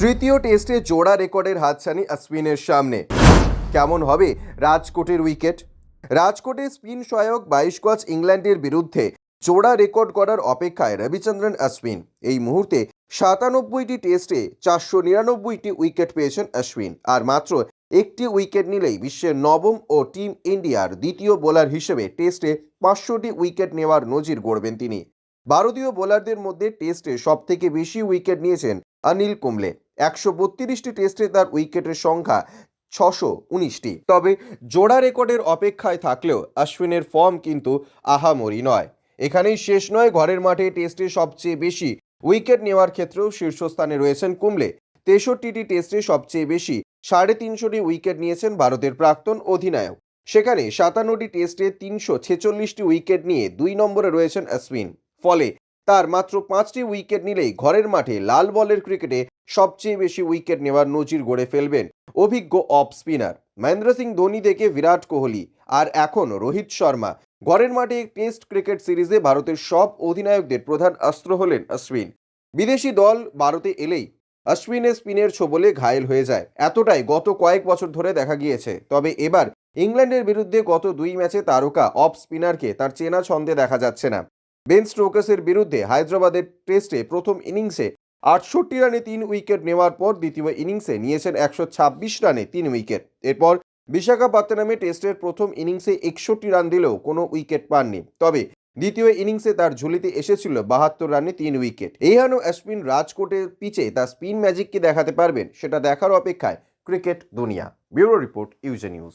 তৃতীয় টেস্টে জোড়া রেকর্ডের হাতছানি অশ্বিনের সামনে। কেমন হবে রাজকোটের উইকেট? রাজকোটে স্পিন সহায়ক বাইশ গজ ইংল্যান্ডের বিরুদ্ধে জোড়া রেকর্ড করার অপেক্ষায় রবিচন্দ্রন অশ্বিন। এই মুহূর্তে সাতানব্বইটি টেস্টে চারশো নিরানব্বইটি উইকেট পেয়েছেন অশ্বিন। আর মাত্র একটি উইকেট নিলেই বিশ্বের নবম ও টিম ইন্ডিয়ার দ্বিতীয় বোলার হিসেবে টেস্টে পাঁচশোটি উইকেট নেওয়ার নজির গড়বেন তিনি। ভারতীয় বোলারদের মধ্যে টেস্টে সবথেকে বেশি উইকেট নিয়েছেন অনিল কুম্বলে। একশো বত্রিশটি টেস্টে তার উইকেটের সংখ্যা ছশো উনিশটি। তবে জোড়া রেকর্ডের অপেক্ষায় থাকলেও অশ্বিনের ফর্ম কিন্তু আহামরি নয়। এখানেই শেষ নয়, ঘরের মাঠে টেস্টে সবচেয়ে বেশি উইকেট নেওয়ার ক্ষেত্রেও শীর্ষস্থানে রয়েছেন কুম্বলে। তেষট্টিটি টেস্টে সবচেয়ে বেশি সাড়ে তিনশোটি উইকেট নিয়েছেন ভারতের প্রাক্তন অধিনায়ক। সেখানে সাতান্নটি টেস্টে তিনশো ছেচল্লিশটি উইকেট নিয়ে দুই নম্বরে রয়েছেন অশ্বিন। ফলে তার মাত্র পাঁচটি উইকেট নিলেই ঘরের মাঠে লাল বলের ক্রিকেটে সবচেয়ে বেশি উইকেট নেওয়ার নজির গড়ে ফেলবেন অভিজ্ঞ অফ স্পিনার। মহেন্দ্র সিং ধোনি থেকে বিরাট কোহলি আর এখন রোহিত শর্মা। ঘরের মাঠে টেস্ট ক্রিকেট সিরিজে ভারতের সব অধিনায়কদের প্রধান অস্ত্র হলেন অশ্বিন। বিদেশি দল ভারতে এলেই অশ্বিনের স্পিনের ছোবলে ঘায়েল হয়ে যায়। এতটাই গত কয়েক বছর ধরে দেখা গিয়েছে। তবে এবার ইংল্যান্ডের বিরুদ্ধে গত দুই ম্যাচে তারকা অফ স্পিনারকে তার চেনা ছন্দে দেখা যাচ্ছে না। বেন স্ট্রোকাসের বিরুদ্ধে হায়দ্রাবাদের টেস্টে প্রথম ইনিংসে আটষট্টি রানে তিন উইকেট নেওয়ার পর দ্বিতীয় ইনিংসে নিয়েছেন একশো ছাব্বিশ রানে তিন উইকেট। এরপর বিশাখাপত্তনমে টেস্টের প্রথম ইনিংসে একষট্টি রান দিলেও কোনো উইকেট পাননি। তবে দ্বিতীয় ইনিংসে তার ঝুলিতে এসেছিল বাহাত্তর রানে তিন উইকেট। এই হানো অশ্বিন রাজকোটের পিচে তার স্পিন ম্যাজিককে দেখাতে পারবেন, সেটা দেখার অপেক্ষায় ক্রিকেট দুনিয়া। Bureau report UJ news.